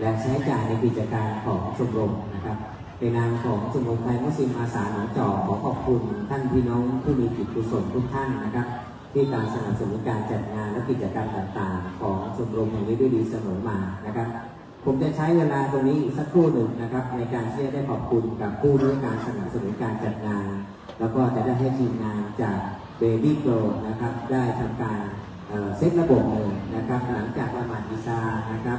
และใช้จ่ายในกิจการของชมรมนะครับในนามของชมรมไทยมุสลิมอาสาหนองจอกขอขอบคุณท่านพี่น้องผู้มีจิตกุศลทุกท่านนะครับ ที่การสนับสนุนการจัดงานและกิจกรรมต่างๆ ของชมรมแห่งนี้ด้วยดีเสมอมานะครับผมจะใช้เวลาตรงนี้อีกสักครู่หนึ่งนะครับ ในการที่จะได้ขอบคุณกับผู้ด้วยการสนับสนุนการจัดงาน แล้วก็จะได้ให้ทีมงานจาก Baby Grow นะครับได้ทำการเอ่อเซตระบบเลยนะครับ หลังจากละหมาดอิชานะครับ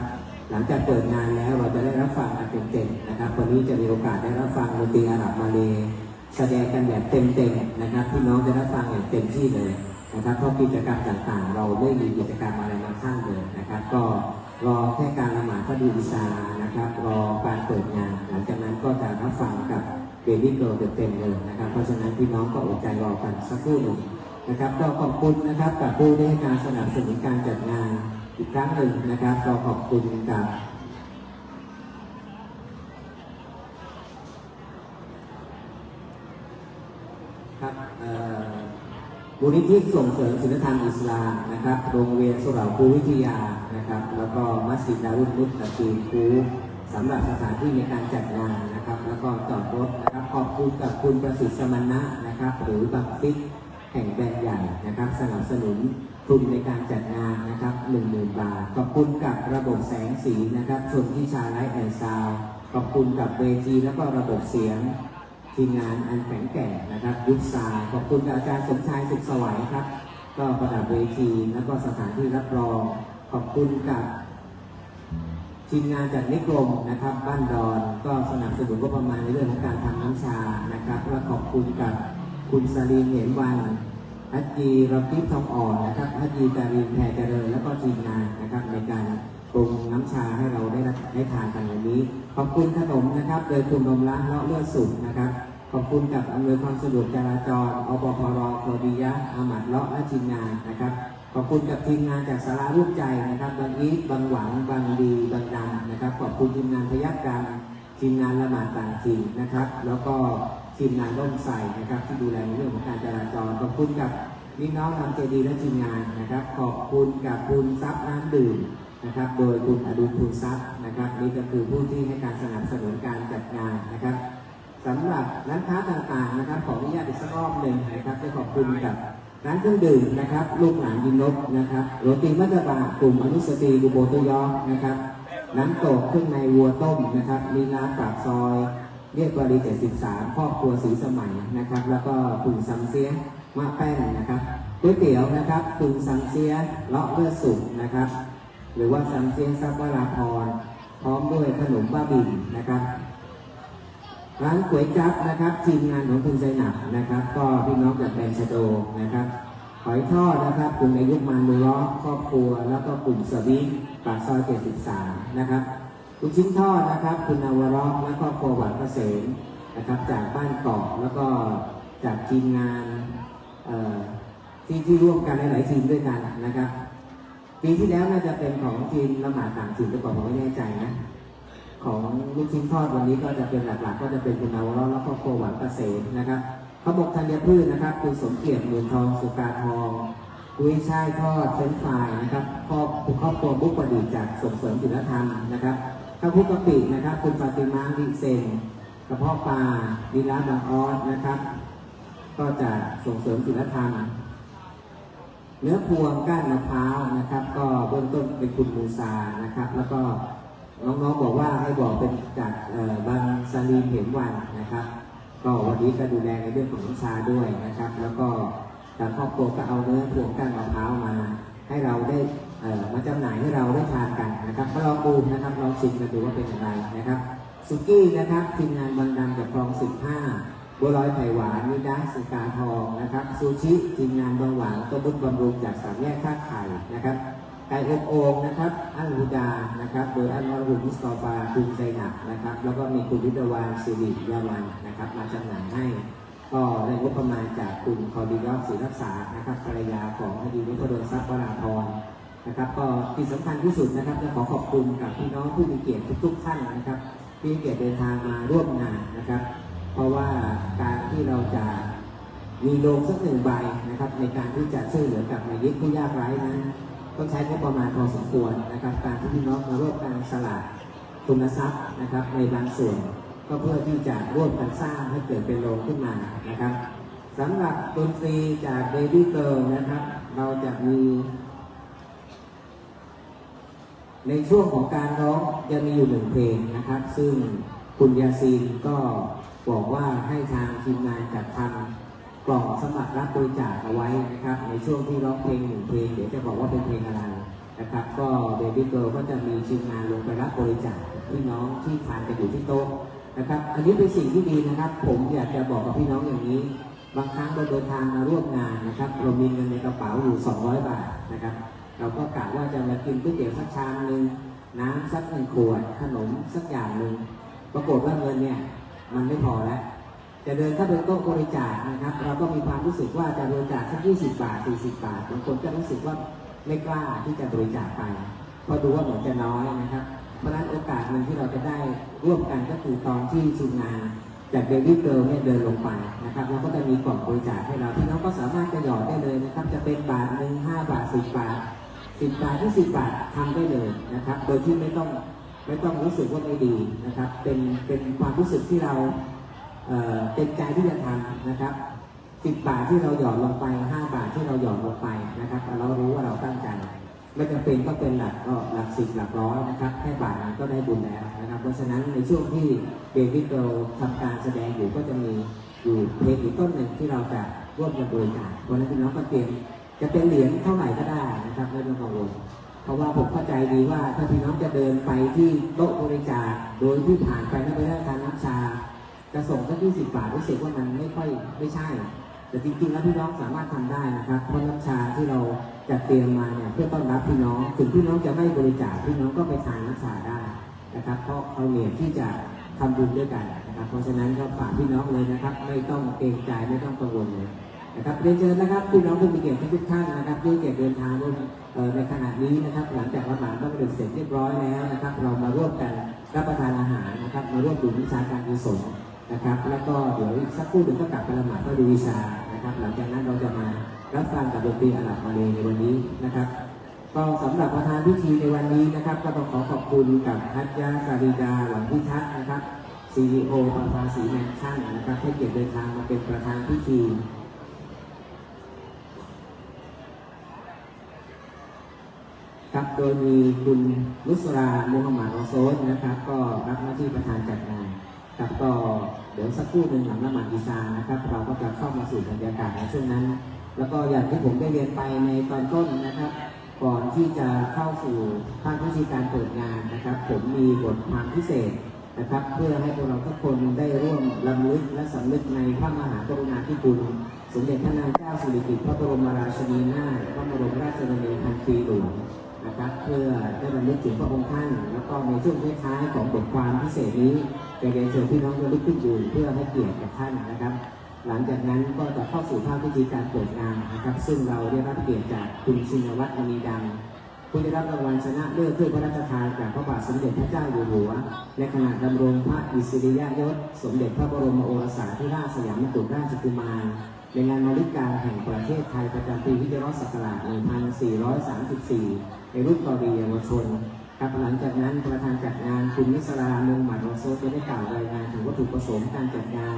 หลังจากเปิดงานแล้วเราจะได้รับฟังกันเต็มๆนะครับ วันนี้จะมีโอกาสได้รับฟังดนตรีอาหรับมาเลยแสดงกันแบบเต็มๆนะครับพี่น้องจะได้ฟังอย่างเต็มที่เลยนะครับเพราะกิจกรรมต่างๆ เราไม่มีกิจกรรมอะไรมาข้างเลยนะครับ ก็รอแค่การละหมาดก็ดูอิชานะครับรอการเปิดงาน หลังจากนั้นก็จะรับฟังกับเบบี้โกลเต็มๆเลยนะครับเพราะฉะนั้นพี่น้องก็อดใจรอกันสักครู่หนึ่งนะครับก็ขอบคุณนะครับกับผู้ที่ให้การสนับสนุนการจัดงาน อีกครั้งหนึ่งนะครับก็ขอบคุณกับครับเอ่อมูลนิธิส่งเสริมศีลธรรมอิสลามนะครับ โรงเรียนสุเหร่าภูวิทยานะครับ แล้วก็มัสยิดดารุนมุตตะกีคูสำหรับสถานที่ในการจัดงานนะครับ แล้วก็จอดรถนะครับขอบคุณกับคุณประสิทธิ์สมณะนะครับ หรือบังฟิกแห่งแบรนด์ใหญ่นะครับ สนับสนุน ทุนในการจัดงานนะครับ1 0,000 บาท ขอบคุณกับระบบแสงสีนะครับชนที่ชาไลท์แอนซาวขอบคุณกับเวทีแล้วก็ระบบเสียงทีมงานอันแข็งแกร่งนะครับ ยุคซาวด์ขอบคุณกับอาจารย์สมชายสุขสวัยครับ ก็ประดับเวทีแล้วก็สถานที่รับรอง ขอบคุณกับทีมงานจากนิกรมนะครับ บ้านดอนก็สนับสนุนก็ประมาณในเรื่องของการทำน้ำชานะครับและขอบคุณกับคุณสลีนเหมวัน ฮัจจีรพิทองอ่อนนะครับฮัจจีการินแพรเจริญแล้วก็ทีมงานนะครับในการปรุงน้ำชาให้เราได้รับได้ทานกันวันนี้ ขอบคุณขนมนะครับ โดยคุณนมล้างเลาะเลือดสุกนะครับ ขอบคุณกับอำนวยความสะดวกจราจรอปพรโคดียะอามัดเลาะและทีมงานนะครับ ขอบคุณกับทีมงานจากสารารูปใจนะครับบางอีบางหวังบางดีบางดำนะครับ ขอบคุณทีมงานพยักกรรมทีมงานละหมาดต่างถิ่นนะครับ แล้วก็ ทีมงานร่มใส่นะครับ ที่ดูแลในเรื่องของการจราจรขอบคุณกับพี่น้องนำเจดีและทีมงานนะครับ ขอบคุณกับคุณทรัพย์น้ำดื่มนะครับ โดยคุณอดุลภูนทรัพย์นะครับนี่ก็คือผู้ที่ให้การสนับสนุนการจัดงานนะครับสำหรับร้านค้าต่างๆนะครับ ขออนุญาตอีกสักรอบหนึ่งนะครับจะขอบคุณกับร้านเครื่องดื่มนะครับ ลูกหลานยินนกนะครับโรตีมัตตบากลุ่มอนุสตรีกูโบโตยอนะครับน้ำตกเครื่องในวัวต้มนะครับมีร้านปากซอย เรียกวารี73ครอบครัวสีสมัยนะครับ แล้วก็คุณซัมเซียมะแป้นนะครับก๋วยเตี๋ยวนะครับคุณซัมเซียเลาะเลือดสุกนะครับ หรือว่าซัมเซียซับวราพรพร้อมด้วยขนมบ้าบินนะครับ ร้านก๋วยจั๊บนะครับทีมงานของคุณไซนับนะครับ ก็พี่น้องจากแบรนด์ชโดนะครับหอยทอดนะครับกลุ่มอายุมานุล้อครอบครัว แล้วก็กลุ่มสวิงปากซอย73นะครับ ลูกชิ้นทอดนะครับ คุณนวรอกและครอบครัวหวานเกษมนะครับ จากบ้านเกาะแล้วก็จากทีมงานเอ่อที่ที่ร่วมกันหลายๆทีมด้วยกันนะครับปีที่แล้วน่าจะเป็นของทีมละหมาดต่างถิ่นหรือเปล่าผมไม่แน่ใจนะของลูกชิ้นทอดวันนี้ก็จะเป็นหลักๆ ก็จะเป็นคุณนาวรแล้วก็โคหวังเกษมนะครับเขาบอกธัญพืชนะครับ คุณสมเกียรติหมื่นทองสุกาทองกุ้ยช่ายทอดเฟรนช์ฟรายนะครับครอบครอบครัวบุกประดิษฐ์จากส่งเสริมศิลธรรมนะครับ ข้าวพุกกะปินะครับ คุณฟาติมาดิเซนกระเพาะปลาดีลาบางออสนะครับ ก็จะส่งเสริมศิลธรรม เนื้อพวงก้านมะพร้าวนะครับ ก็เบื้องต้นเป็นคุณมูซานะครับ แล้วก็น้องๆบอกว่าให้บอกเป็นจากบางซาลีเห็นวันนะครับ ก็วันนี้ก็ดูแลในเรื่องของน้ำชาด้วยนะครับ แล้วก็ทางครอบครัวก็เอาเนื้อพวงก้านมะพร้าวมา ให้เราได้ มาจำหน่ายให้เราได้ทานกันนะครับก็ลองดูนะครับลองชิมกันดูว่าเป็นอย่างไรนะครับสุกี้นะครับทีมงานบางดำจากคลอง15บัวลอยไข่หวานนิดาสุกาทองนะครับซูชิทีมงานบางหวานต้มบุญบำรุงจากสามแยกท่าไข่นะครับไก่อบโอ่งนะครับอันรูดานะครับโดยอันวรุณมุสตอฟาคุณใจหนักนะครับ แล้วก็มีคุณวิทยาวานสิริยาวันนะครับ มาจำหน่ายให้ก็ได้งบประมาณจากคุณคอดียอดศรีรักษานะครับภรรยาของอดีตนิพดลทรัพย์วราพร นะครับก็ที่สำคัญที่สุดนะครับจะขอขอบคุณกับพี่น้องผู้มีเกียรติทุกๆท่านนะครับที่มีเกียรติเดินทางมาร่วมงานนะครับ เพราะว่าการที่เราจะมีโรงสักหนึ่งใบนะครับ ในการที่จะช่วยเหลือกับในยิตผู้ยากไร้นั้นต้องใช้งบประมาณพอสมควรนะครับ การที่พี่น้องมาร่วมกันสละทุนทรัพย์นะครับ ในบางส่วนก็เพื่อที่จะร่วมกันสร้างให้เกิดเป็นโรงขึ้นมานะครับสำหรับดนตรีจาก Baby Girl นะครับ เราจะมี ในช่วงของการร้องจะมีอยู่หนึ่งเพลงนะครับ ซึ่งคุณยาซีนก็บอกว่าให้ทางทีมงานจัดทำกล่องสมัครรับบริจาคเอาไว้นะครับ ในช่วงที่ร้องเพลงหนึ่งเพลงเดี๋ยวจะบอกว่าเป็นเพลงอะไรนะครับ ก็เบบี้เกิร์ก็จะมีทีมงานลงไปรับบริจาคพี่น้องที่ทานกันอยู่ที่โต๊ะนะครับ อันนี้เป็นสิ่งที่ดีนะครับ ผมอยากจะบอกกับพี่น้องอย่างนี้ บางครั้งเราเดินทางมาร่วมงานนะครับ เรามีเงินในกระเป๋าอยู่ 200 บาทนะครับ เราก็กะว่าจะมากินก๋วยเตี๋ยวสักชามหนึ่งน้ำสักหนึ่งขวดขนมสักอย่างหนึ่งปรากฏว่าเงินเนี่ยมันไม่พอแล้วจะเดินเข้าไปโต๊ะบริจาคนะครับ เราก็มีความรู้สึกว่าจะบริจาคสัก20บบาท40บบาทบางคนก็รู้สึกว่าไม่กล้าที่จะบริจาคไปเพราะดูว่าเหมือนจะน้อยนะครับ เพราะนั้นโอกาสหนึ่งที่เราจะได้ร่วมกันก็คือตอนที่ทีมงานจากเบบี้เกิลเนี่ยเดินลงไปนะครับแล้วก็จะมีกล่องบริจาคให้เราพี่น้องก็สามารถจะหยอดได้เลยนะครับ จะเป็นบาทหนึ่งห้าบาทสิบบาท สิบบาทที่สิบบาททำได้เลยนะครับ โดยที่ไม่ต้องไม่ต้องรู้สึกว่าไม่ดีนะครับ เป็นเป็นความรู้สึกที่เราเอ่อเต็มใจที่จะทำนะครับสิบบาทที่เราหยอดลงไปห้าบาทที่เราหยอดลงไปนะครับเรารู้ว่าเราตั้งใจไม่จำเป็นก็เป็นหลักก็หลักสิบหลักร้อยนะครับแค่บาทนึงก็ได้บุญแล้วนะครับ เพราะฉะนั้นในช่วงที่เบบี้เราทำการแสดงอยู่ก็จะมีอยู่เพลงอีกต้นหนึ่งที่เราจะร่วมกันบริจาควันนั้นพี่น้องก็เตรียม จะเป็นเหรียญเท่าไหร่ก็ได้นะครับไม่ต้องกังวลเพราะว่าผมเข้าใจดีว่าถ้าพี่น้องจะเดินไปที่โต๊ะบริจาคโดยที่ผ่านไปแล้วไปได้การน้ำชา จะส่งสักยี่สิบบาทรู้สึกว่ามันไม่ค่อยไม่ใช่ แต่จริงๆแล้วพี่น้องสามารถทำได้นะครับเพราะน้ำชาที่เราจัดเตรียมมาเนี่ยเพื่อต้อนรับพี่น้องถึงพี่น้องจะไม่บริจาคพี่น้องก็ไปทานน้ำชาได้นะครับเพราะเขาเนี่ยที่จะทำบุญด้วยกันนะครับเพราะฉะนั้นก็ฝากพี่น้องเลยนะครับ ไม่ต้องเกรงใจไม่ต้องกังวลเลย นะครับเรียนเชิญนะครับพี่น้องผู้มีเกียรติทุกท่านนะครับที่เกียรติเดินทางมเอ่อในขณะนี้นะครับ หลังจากละหมาดต้องเดินเสร็จเรียบร้อยแล้วนะครับ เรามาร่วมกันรับประทานอาหารนะครับ มาร่วมดื่มวิชาการกุศลนะครับ แล้วก็เดี๋ยวอีกสักครู่หนึ่งก็กลับไปละหมาดก็ดูวิชานะครับ หลังจากนั้นเราจะมารับฟังกับดนตรีอาหรับมาเลในวันนี้นะครับก็สำหรับประธานพิธีในวันนี้นะครับ ก็ต้องขอขอบคุณกับฮัจยาสาริดาหวังพิทักษ์นะครับ CEO ปาภาสีแมนชั่นนะครับให้เกียรติเดินทางมาเป็นประธานพิธี ครับโดยมีคุณนุสรามุฮัมมัดรอโซนนะครับ ก็รับหน้าที่ประธานจัดงานครับก็เดี๋ยวสักครู่หนึ่งหลังละหมาดอิชานะครับเราก็จะเข้ามาสู่บรรยากาศในช่วงนั้น แล้วก็อย่างที่ผมได้เรียนไปในตอนต้นนะครับ ก่อนที่จะเข้าสู่ภาควิธีการเปิดงานนะครับ ผมมีบทความพิเศษนะครับ เพื่อให้พวกเราทุกคนได้ร่วมรำลึกและสำนึกในพระมหากรุณาธิคุณสมเด็จพระนางเจ้าสิริกิติ์พระบรมราชินีนาถพระบรมราชชนนีพันปีหลวง นะครับ เพื่อได้รำลึกถึงพระองค์ท่าน แล้วก็ในช่วงท้ายๆของบทความพิเศษนี้จะเรียนเชิญพี่น้องระลึกขึ้นยืนเพื่อให้เกียรติกับท่านนะครับ หลังจากนั้นก็จะเข้าสู่ภาคพิธีการเปิดงานนะครับ ซึ่งเราได้รับเกียรติจากคุณชินวัตรมณีดังผู้ได้รับรางวัลชนะเลิศถ้วยพระราชทานจากพระบาทสมเด็จพระเจ้าอยู่หัวในขณะดำรงพระอิสริยยศ สมเด็จพระบรมโอรสาธิราชสยามกุฎราชกุมารในงานมาริกาแห่งประเทศไทยประจำปีวิทยาศักราช 1434 ในรุ่นกอรีเยาวชนครับหลังจากนั้นประธานจัดงานคุณมิสรามงหมัดโรโซจะได้กล่าวรายงานถึงวัตถุประสงค์การจัดงาน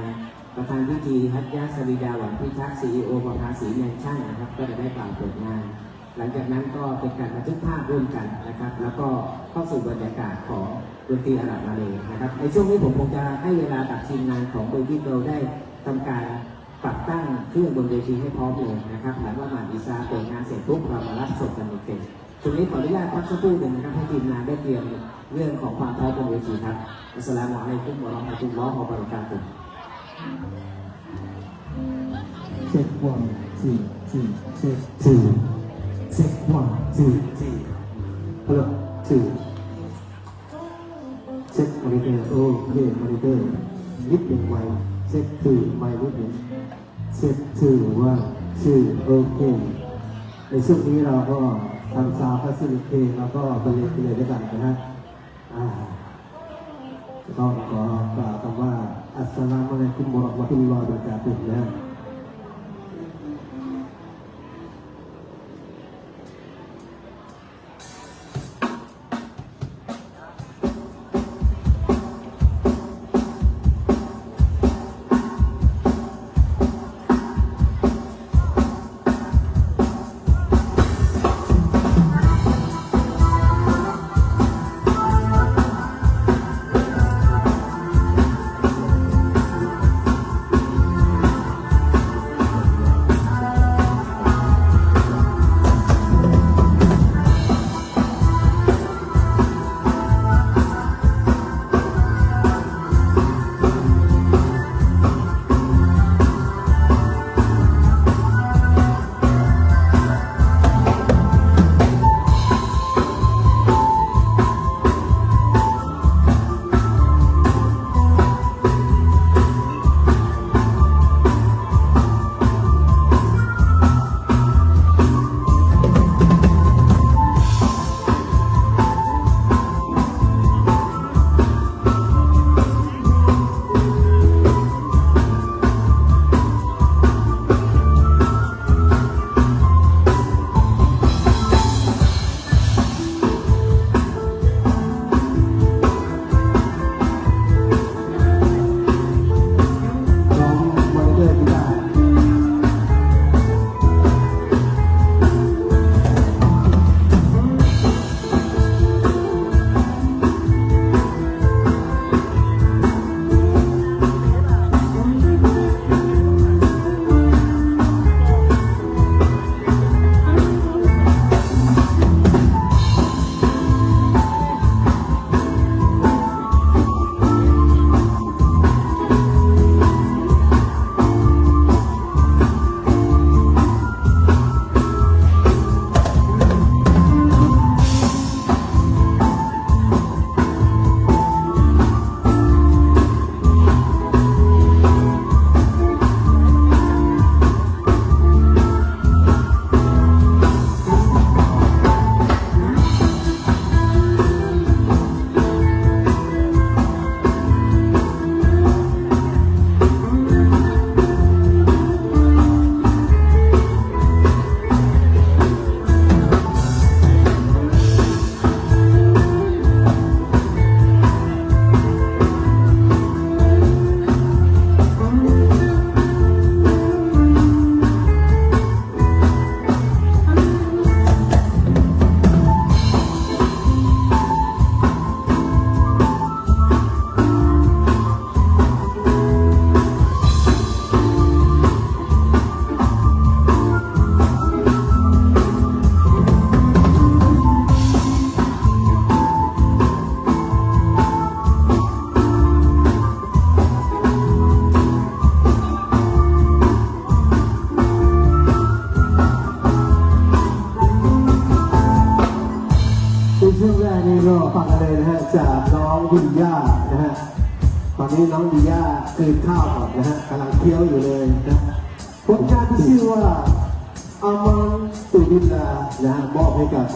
ประธานพิธีฮัตยาสริดาหวังพิทักษ์ซีอีโอประภาสีแมนชั่นนะครับ ก็จะได้กล่าวเปิดงาน หลังจากนั้นก็เป็นการบันทึกภาพร่วมกันนะครับ แล้วก็เข้าสู่บรรยากาศของดนตรีอาหรับมาเลยนะครับในช่วงนี้ผมคงจะให้เวลากับทีมงานของเบบี้เกิลได้ทำการปรับตั้งเครื่องบนเวทีให้พร้อมเลยนะครับหลังว่าหมาดอิซาเปิดงานเสร็จปุ๊บเรามารับชมกันเต็ม ตรงนี้ขออนุญาตพักสักครู่หนึ่งนะครับให้ทีมงานได้เตรียมเรื่องของความพร้อมบนเวทีครับอัสลามุอะลัยกุมวะเราะมะตุลลอฮ์วะบะราะการตุฮ์เช็ควันสี่สี่เช็คสี่เช็ควันสี่สี่เปิดสี่เช็คมอนิเตอร์โอเคมอนิเตอร์นิดหนึ่งไว้เช็คสี่ไวนิดหนึ่งเช็คสี่ว่าสี่โอเคในช่วงนี้เราก็ ทำซาวด์พัสดุเพลงแล้วก็บรรเลงไปเลยด้วยกันนะฮะอ่าต้องขอกล่าวคำว่าอัสสลามุอะลัยกุมวะเราะห์มะตุลลอฮ์วะบะเราะกาตุฮ์นะ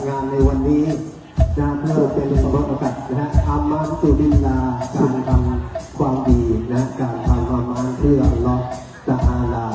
งานในวันนี้นะเพื่อเป็นสมรสกับนะฮะอามันตุบิลลาการทำความดีนะการทำอามันเพื่ออัลอตะอาลา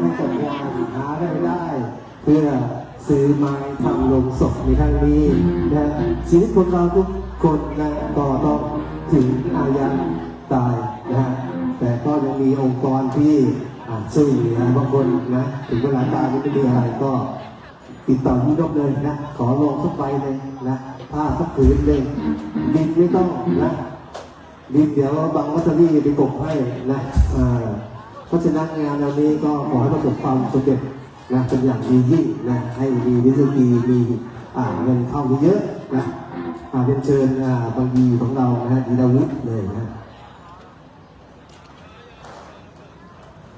ให้กับงานหารายได้ เพื่อซื้อไม้ทำลงศพในครั้งนี้นะชีวิตคนเราทุกคนนะก็ต้องถึงอายุตายนะฮะแต่ก็ยังมีองค์กรที่ช่วยเหลือบางคนนะถึงเวลาตายไม่มีอะไรก็ติดต่อที่นกเลยนะ ขอลงสักใบเลยนะผ้าสักผืนเลยดินไม่ต้องนะดินเดี๋ยวบางวัตถุไปกบให้นะอ่า ราะฉะนั้นงานเหล่านี้ก็ขอให้ประสบความสำเร็จนะเป็นอย่างดียิ่งนะให้มีวิสุทธีมีเงินเข้าเยอะนะเป็นเชิญบางยีของเรานะฮะดีดาวุฒิเลยนะ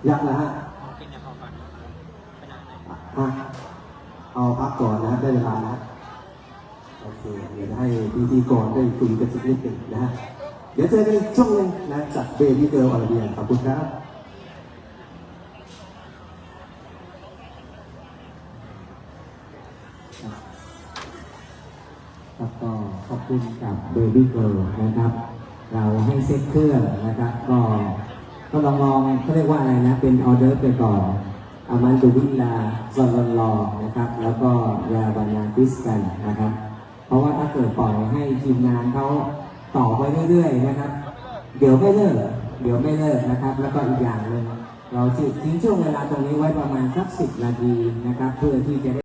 ยักษ์นะฮะเอาพักก่อนนะได้เวลานะโอเคเดี๋ยวให้พิธีกรได้คุยกันสักนิดหนึ่งนะฮะเดี๋ยวเจอกันอีช่วงหนึ่งนะจากเบบี้เกิร์ลอลเบียนขอบคุณครับ คุณกับเบบี้เกิร์ลนะครับ เราให้เซ็ตเครื่องนะครับ ก็ก็ลองลองเขาเรียกว่าอะไรนะ เป็นออเดอร์ไปก่อนอามันตูวิลาซอนลอนลอนะครับ แล้วก็ยาบานาติสกันนะครับ เพราะว่าถ้าเกิดปล่อยให้ทีมงานเขาต่อไปเรื่อยๆนะครับ เดี๋ยวไม่เลิกเดี๋ยวไม่เลิกนะครับ แล้วก็อีกอย่างหนึ่งเราจะทิ้งช่วงเวลาตรงนี้ไว้ประมาณสักสิบนาทีนะครับ เพื่อที่จะ